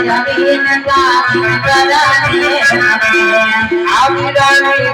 નવીન ગાવી કરને આવી રાણી